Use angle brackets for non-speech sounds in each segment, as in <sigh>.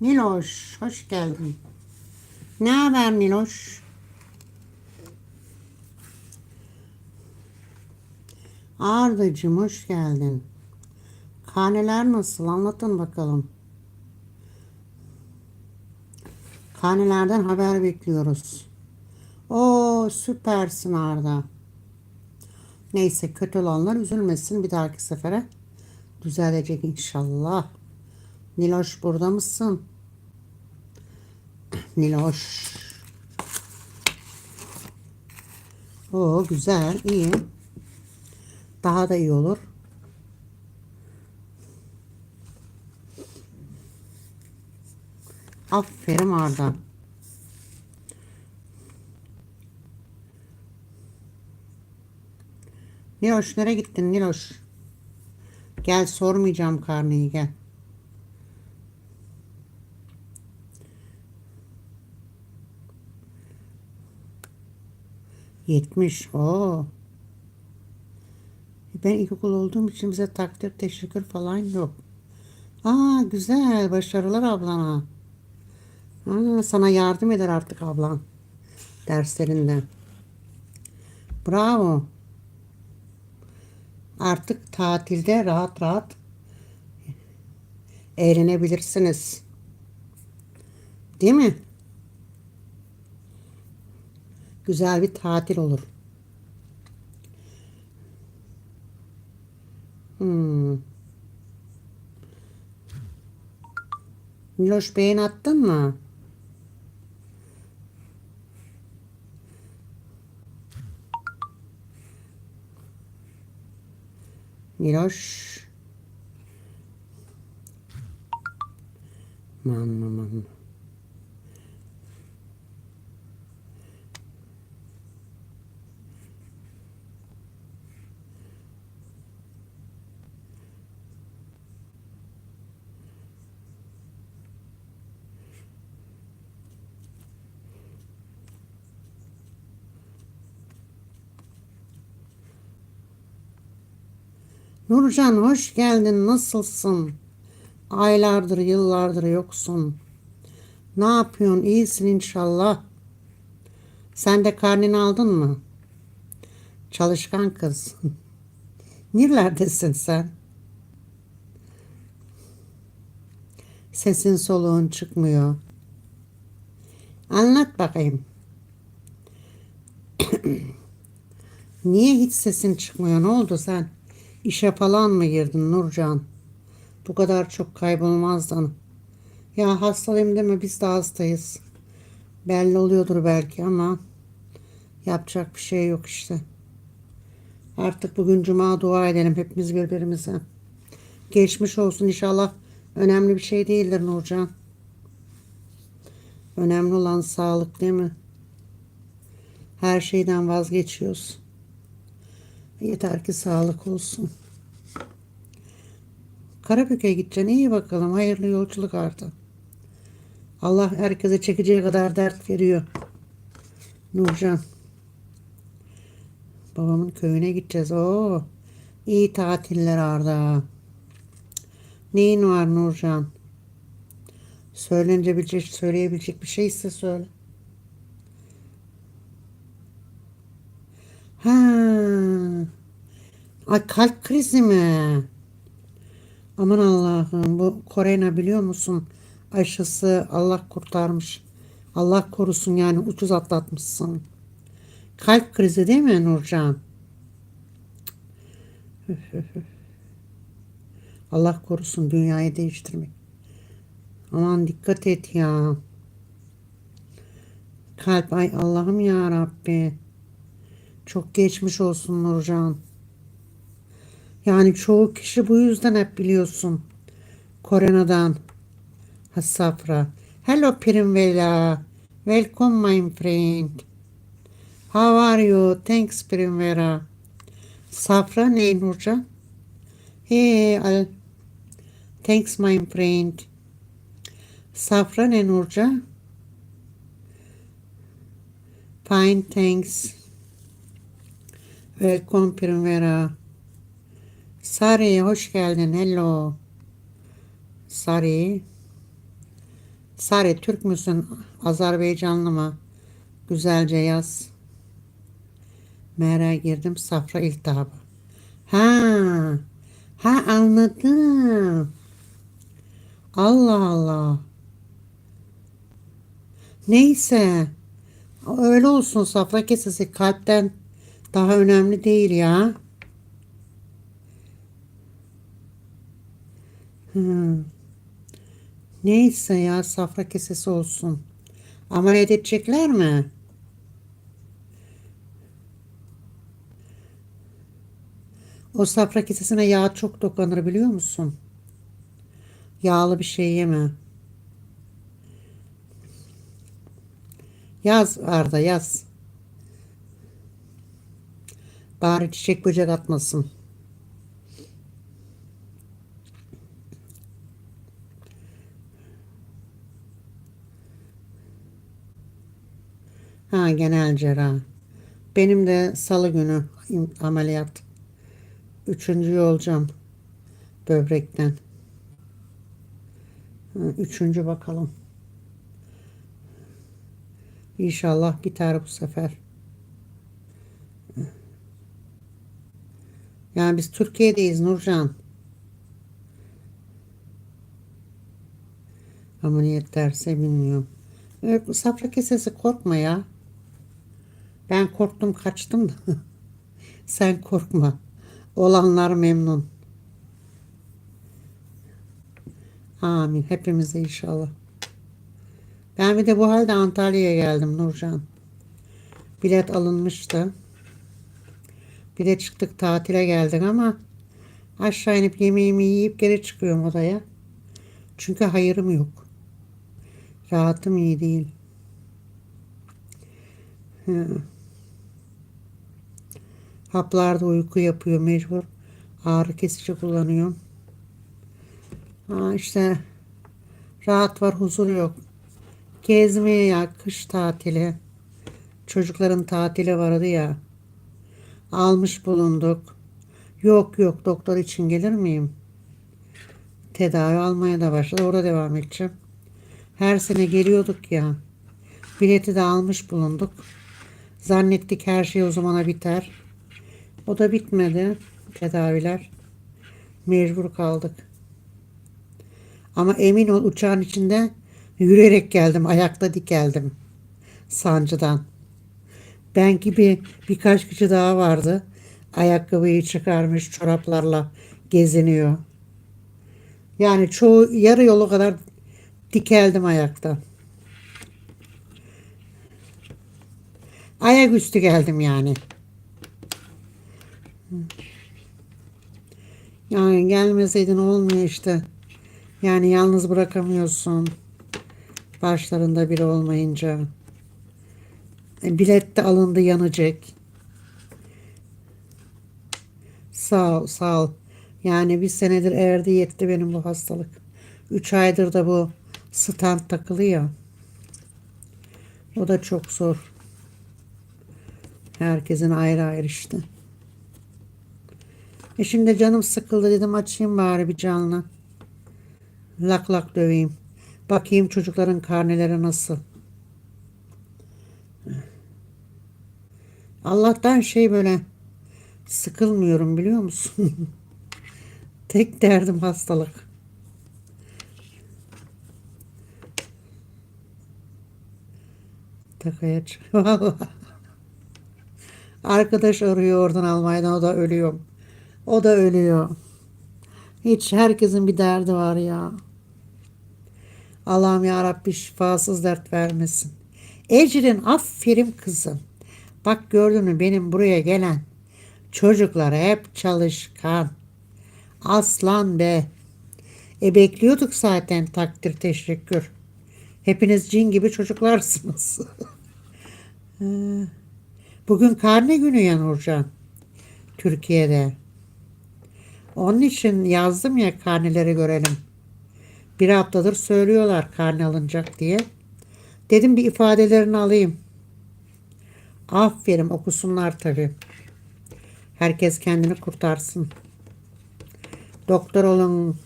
Niloş, hoş geldin. Ne haber Niloş? Ardacığım hoş geldin. Karneler nasıl? Anlatın bakalım. Karnelerden haber bekliyoruz. Oo süpersin Arda. Neyse kötü olanlar üzülmesin bir dahaki sefere. Düzelecek inşallah. Niloş burada mısın? Niloş. Oo güzel, iyi. Daha da iyi olur. Aferin Arda. Niloş nereye gittin Niloş? Gel sormayacağım karneyi gel. Yetmiş. Oo. Ben ilkokul olduğum için bize takdir teşekkür falan yok. Aa güzel. Başarılar ablana. Aa, sana yardım eder artık ablan. Derslerinde. Bravo. Artık tatilde rahat rahat eğlenebilirsiniz. Değil mi? Güzel bir tatil olur. Hmm. Miloş beğen attın mı? Miloş. Man man Nurcan hoş geldin. Nasılsın? Aylardır, yıllardır yoksun. Ne yapıyorsun? İyisin inşallah. Sen de karnını aldın mı? Çalışkan kız. <laughs> Nerelerdesin sen? Sesin soluğun çıkmıyor. Anlat bakayım. <clears throat> Niye hiç sesin çıkmıyor? Ne oldu sen? İşe falan mı girdin Nurcan? Bu kadar çok kaybolmazdın. Ya hastayım deme biz de hastayız. Belli oluyordur belki ama yapacak bir şey yok işte. Artık bugün cuma dua edelim hepimiz birbirimize. Geçmiş olsun inşallah. Önemli bir şey değildir Nurcan. Önemli olan sağlık değil mi? Her şeyden vazgeçiyoruz. Yeter ki sağlık olsun. Karabük'e gideceksin. İyi bakalım. Hayırlı yolculuk artık. Allah herkese çekeceği kadar dert veriyor. Nurcan. Babamın köyüne gideceğiz. Oo. İyi tatiller Arda. Neyin var Nurcan? Söylenecek, bilecek, söyleyebilecek bir şeyse söyle. Ha. Ay kalp krizi mi? Aman Allah'ım bu korona biliyor musun? Aşısı Allah kurtarmış. Allah korusun yani ucuz atlatmışsın. Kalp krizi değil mi Nurcan? Allah korusun dünyayı değiştirmek. Aman dikkat et ya. Kalp ay Allah'ım ya Rabbi. Çok geçmiş olsun Nurcan. Yani çoğu kişi bu yüzden hep biliyorsun. Koronadan. Ha Safra. Hello Primvera. Welcome my friend. How are you? Thanks Primvera. Safra ne Nurcan? Hey, I'll... thanks my friend. Safra ne Nurcan? Fine, thanks. Welcome Primavera. Sari hoş geldin. Hello. Sari. Sare Türk müsün? Azerbaycanlı mı? Güzelce yaz. Meğere girdim safra iltihabı. Ha. Ha anladım. Allah Allah. Neyse. Öyle olsun safra kesesi kalpten daha önemli değil ya. Hmm. Neyse ya safra kesesi olsun. Ameliyat edecekler mi? O safra kesesine yağ çok dokunur biliyor musun? Yağlı bir şey yeme. Yaz Arda yaz. Bari çiçek böcek atmasın. Ha genel cerrah. Benim de salı günü ameliyat. Üçüncü olacağım. Böbrekten. Üçüncü bakalım. İnşallah biter bu sefer. Yani biz Türkiye'deyiz Nurcan. Ameliyat derse bilmiyorum. Evet, safra kesesi korkma ya. Ben korktum kaçtım da. <laughs> Sen korkma. Olanlar memnun. Amin. Hepimize inşallah. Ben bir de bu halde Antalya'ya geldim Nurcan. Bilet alınmıştı. Bir de çıktık tatile geldik ama aşağı inip yemeğimi yiyip geri çıkıyorum odaya. Çünkü hayırım yok. Rahatım iyi değil. Hı. Haplarda uyku yapıyor mecbur. Ağrı kesici kullanıyorum. Ha işte rahat var huzur yok. Gezmeye ya kış tatili. Çocukların tatili vardı ya. Almış bulunduk. Yok yok doktor için gelir miyim? Tedavi almaya da başladı. Orada devam edeceğim. Her sene geliyorduk ya. Bileti de almış bulunduk. Zannettik her şey o zamana biter. O da bitmedi. Tedaviler. Mecbur kaldık. Ama emin ol uçağın içinde yürüyerek geldim. Ayakta dik geldim. Sancıdan. Ben gibi birkaç kişi daha vardı. Ayakkabıyı çıkarmış çoraplarla geziniyor. Yani çoğu yarı yolu kadar dikeldim ayakta. Ayaküstü geldim yani. Yani gelmeseydin olmuyor işte. Yani yalnız bırakamıyorsun. Başlarında biri olmayınca. Bilet de alındı yanacak. Sağ ol, sağ ol. Yani bir senedir erdi yetti benim bu hastalık. Üç aydır da bu stand takılıyor. O da çok zor. Herkesin ayrı ayrı işte. E şimdi canım sıkıldı dedim açayım bari bir canlı. Lak lak döveyim. Bakayım çocukların karneleri nasıl. Allah'tan şey böyle sıkılmıyorum biliyor musun? <laughs> Tek derdim hastalık. Takaya çıkıyor. <laughs> Arkadaş arıyor oradan Almanya'dan o da ölüyor. O da ölüyor. Hiç herkesin bir derdi var ya. Allah'ım ya Rabbi şifasız dert vermesin. Ecrin aferin kızım. Bak gördün mü benim buraya gelen çocuklar hep çalışkan. Aslan be. E bekliyorduk zaten takdir teşekkür. Hepiniz cin gibi çocuklarsınız. <laughs> Ee, Bugün karne günü ya Nurcan. Türkiye'de. Onun için yazdım ya karneleri görelim. Bir haftadır söylüyorlar karne alınacak diye. Dedim bir ifadelerini alayım. Aferin okusunlar tabii. Herkes kendini kurtarsın. Doktor olun.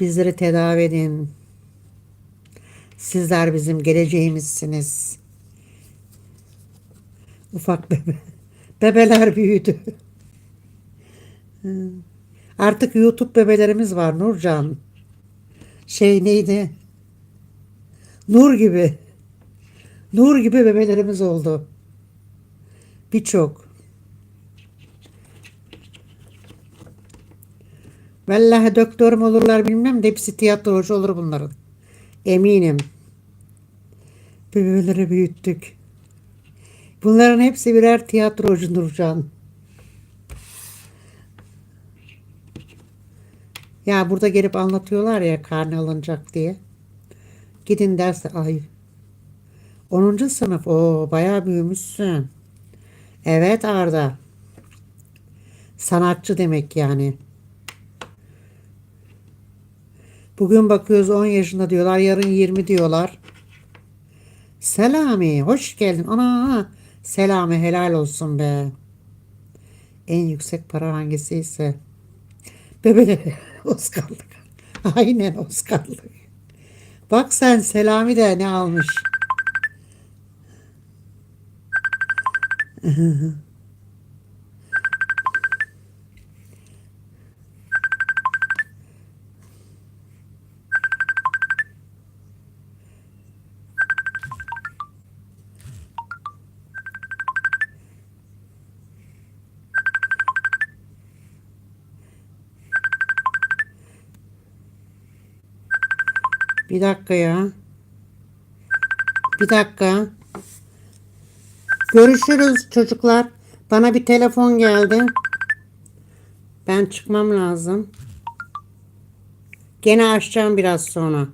Bizleri tedavi edin. Sizler bizim geleceğimizsiniz. Ufak bebe. Bebeler büyüdü. Artık YouTube bebelerimiz var Nurcan. Şey neydi? Nur gibi. Nur gibi bebelerimiz oldu. Birçok. Vallahi doktorum olurlar bilmem de hepsi tiyatrocu olur bunların. Eminim. Bebeleri büyüttük. Bunların hepsi birer tiyatrocu Nurcan. Ya burada gelip anlatıyorlar ya karne alınacak diye. Gidin derse ay. 10. sınıf. o bayağı büyümüşsün. Evet Arda. Sanatçı demek yani. Bugün bakıyoruz 10 yaşında diyorlar. Yarın 20 diyorlar. Selami hoş geldin. Ana Selami helal olsun be. En yüksek para hangisiyse. <laughs> Bebeleri Oscar'lık. Aynen Oscar'lık. Bak sen Selami de ne almış. Bir dakika ya. Bir dakika. Görüşürüz çocuklar. Bana bir telefon geldi. Ben çıkmam lazım. Gene açacağım biraz sonra.